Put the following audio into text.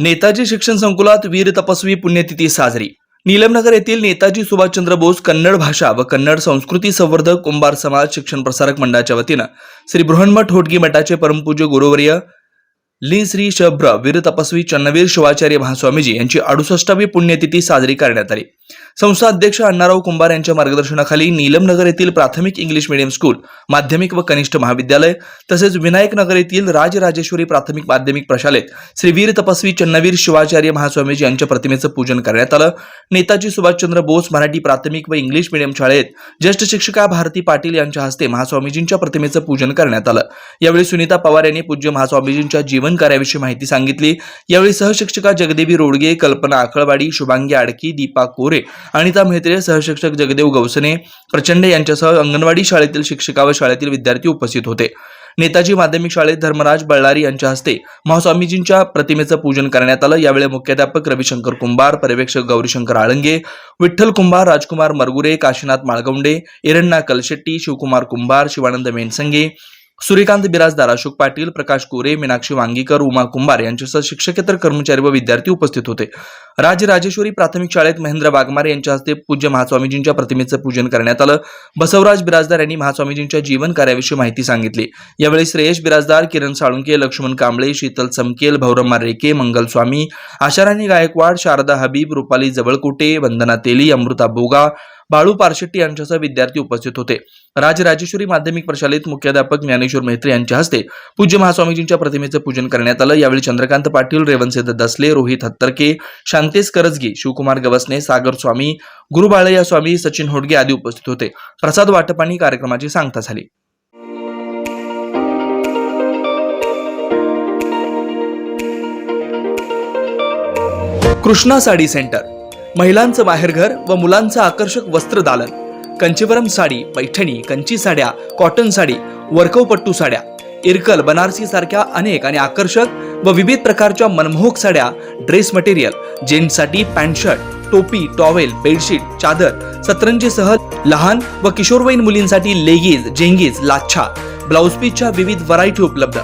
नेताजी शिक्षण संकुलात वीर तपस्वी पुण्यतिथी साजरी. नीलमनगर येथील नेताजी सुभाषचंद्र बोस कन्नड भाषा व कन्नड संस्कृती संवर्धक कुंभार समाज शिक्षण प्रसारक मंडळाच्या वतीनं श्री बृहन्मठ होटगी मठाचे परमपूज्य गुरुवर्य ली श्री शब्र वीर तपस्वी चन्नवीर शिवाचार्य महास्वामीजी यांची अडुसष्टावी पुण्यतिथी साजरी करण्यात आली. संस्था अध्यक्ष अण्णाराव कुंभार यांच्या मार्गदर्शनाखाली नीलमनगर येथील प्राथमिक इंग्लिश मीडियम स्कूल माध्यमिक व कनिष्ठ महाविद्यालय तसेच विनायकनगर येथील राजराजेश्वरी प्राथमिक माध्यमिक प्रशालेत श्री वीर तपस्वी चन्नवीर शिवाचार्य महास्वामीजी यांच्या प्रतिमेचं पूजन करण्यात आलं. नेताजी सुभाषचंद्र बोस मराठी प्राथमिक व इंग्लिश मीडियम शाळेत ज्येष्ठ शिक्षिका भारती पाटील यांच्या हस्ते महास्वामीजींच्या प्रतिमेचं पूजन करण्यात आलं. यावेळी सुनीता पवार यांनी पूज्य महास्वामीजींच्या जीवन कार्याविषयी माहिती सांगितली. यावेळी सहशिक्षिका जगदेवी रोडगे कल्पना आखळवाडी शुभांगी आडकी दीपा कोरे अनिता मेहत्रे सहशिक्षक जगदेव गवसने प्रचंड यांच्यासह अंगणवाडी शाळेतील शिक्षिका व शाळेतील विद्यार्थी उपस्थित होते. नेताजी माध्यमिक शाळेत धर्मराज बळ्ळारी यांच्या हस्ते महास्वामीजींच्या प्रतिमेचं पूजन करण्यात आलं. यावेळी मुख्याध्यापक रविशंकर कुंभार पर्यवेक्षक गौरीशंकर आळंगे विठ्ठल कुंभार राजकुमार मरगुरे काशीनाथ माळगवंडे एरण्णा कलशेट्टी शिवकुमार कुंभार शिवानंद मेनसंगे सूर्यकांत बिराजदार अशोक पाटील प्रकाश कोरे मीनाक्षी वांगीकर उमा कुंभार यांच्यासह शिक्षकेतर कर्मचारी व विद्यार्थी उपस्थित होते. राजराजेश्वरी प्राथमिक शाळेत महेंद्र वाघमारे यांच्या हस्ते पूज्य महास्वामीजींच्या प्रतिमेचं पूजन करण्यात आलं. बसवराज बिराजदार यांनी महास्वामीजींच्या जीवन कार्याविषयी माहिती सांगितली. यावेळी श्रेयश बिराजदार किरण साळुंके लक्ष्मण कांबळे शीतल समकेल भौरम्मा रेके मंगल स्वामी आशाराणी गायकवाड शारदा हबीब रुपाली जवळकोटे वंदना तेली अमृता बोगा बाळू पारशेट्टी यांच्यासह विद्यार्थी उपस्थित होते. राजराजेश्वरी माध्यमिक प्रशालेत मुख्याध्यापक ज्ञानेश्वर मेहत्रे यांच्या हस्ते पूज्य महास्वामीजींच्या प्रतिमेचं पूजन करण्यात आलं. यावेळी चंद्रकांत पाटील रेवनसिद्ध दसले रोहित हत्तरके शांतेश करजगी शिवकुमार गवसने सागर स्वामी गुरुबाळया स्वामी सचिन होडगे आदी उपस्थित होते. प्रसाद वाटपाणी कार्यक्रमाची सांगता झाली. कृष्णा साडी सेंटर महिलांचं बाहेरघर व मुलांचं आकर्षक वस्त्र दालन. कंचीवरम साडी पैठणी कंची साड्या कॉटन साडी वर्कवपट्टू साड्या इरकल बनारसी सारख्या अनेक आणि आकर्षक व विविध प्रकारच्या मनमोहक साड्या ड्रेस मटेरियल जेंट्ससाठी पॅन्ट शर्ट टोपी टॉवेल बेडशीट चादर सतरंजीसह लहान व किशोरवयीन मुलींसाठी लेगीज जेंगीज लाच्छा ब्लाऊज पीसच्या विविध व्हरायटी उपलब्ध.